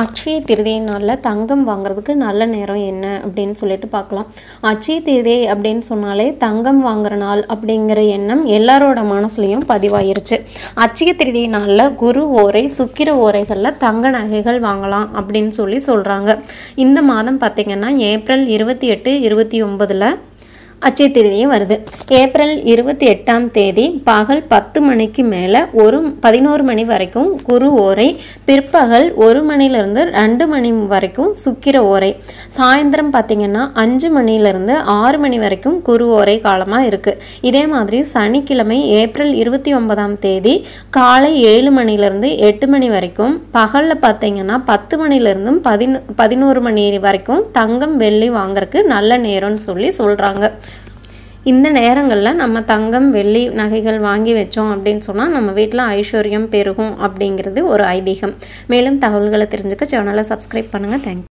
அட்சய திருதியை நாளில் தங்கம் வாங்குறதுக்கு நல்ல நேரம் என்ன அப்படின்னு சொல்லிட்டு பார்க்கலாம். அச்சய திருதியை அப்படின்னு சொன்னாலே தங்கம் வாங்குற நாள் அப்படிங்கிற எண்ணம் எல்லாரோட மனசுலையும் பதிவாயிருச்சு. அட்சய திருதியை நாளில் குரு ஓரை சுக்கிர ஓரைகளில் தங்க நகைகள் வாங்கலாம் அப்படின்னு சொல்லி சொல்கிறாங்க இந்த மாதம் பார்த்திங்கன்னா ஏப்ரல் இருபத்தி எட்டு இருபத்தி ஒம்பதில் அச்சய தேதியும் வருது. ஏப்ரல் இருபத்தி எட்டாம் தேதி பகல் பத்து மணிக்கு மேலே ஒரு பதினோரு மணி வரைக்கும் குரு ஓரை பிற்பகல் ஒரு மணிலேருந்து ரெண்டு மணி வரைக்கும் சுக்கிர ஓரை. சாயந்தரம் பார்த்திங்கன்னா அஞ்சு மணிலேருந்து ஆறு மணி வரைக்கும் குரு ஓரை காலமாக இருக்குது இதே மாதிரி சனிக்கிழமை ஏப்ரல் இருபத்தி ஒன்பதாம் தேதி காலை ஏழு மணிலேருந்து எட்டு மணி வரைக்கும் பகலில் பார்த்தீங்கன்னா பத்து மணிலேருந்தும் பதினோ பதினோரு மணி வரைக்கும் தங்கம் வெள்ளி வாங்குறதுக்கு நல்ல நேரம்னு சொல்லி சொல்கிறாங்க இந்த நேரங்களில் நம்ம தங்கம் வெள்ளி நகைகள் வாங்கி வச்சோம் அப்படின்னு சொன்னால் நம்ம வீட்டில் ஐஸ்வர்யம் பெருகும் அப்படிங்கிறது ஒரு ஐதீகம். மேலும் தகவல்களை தெரிஞ்சுக்க சேனலை சப்ஸ்கிரைப் பண்ணுங்கள் தேங்க்யூ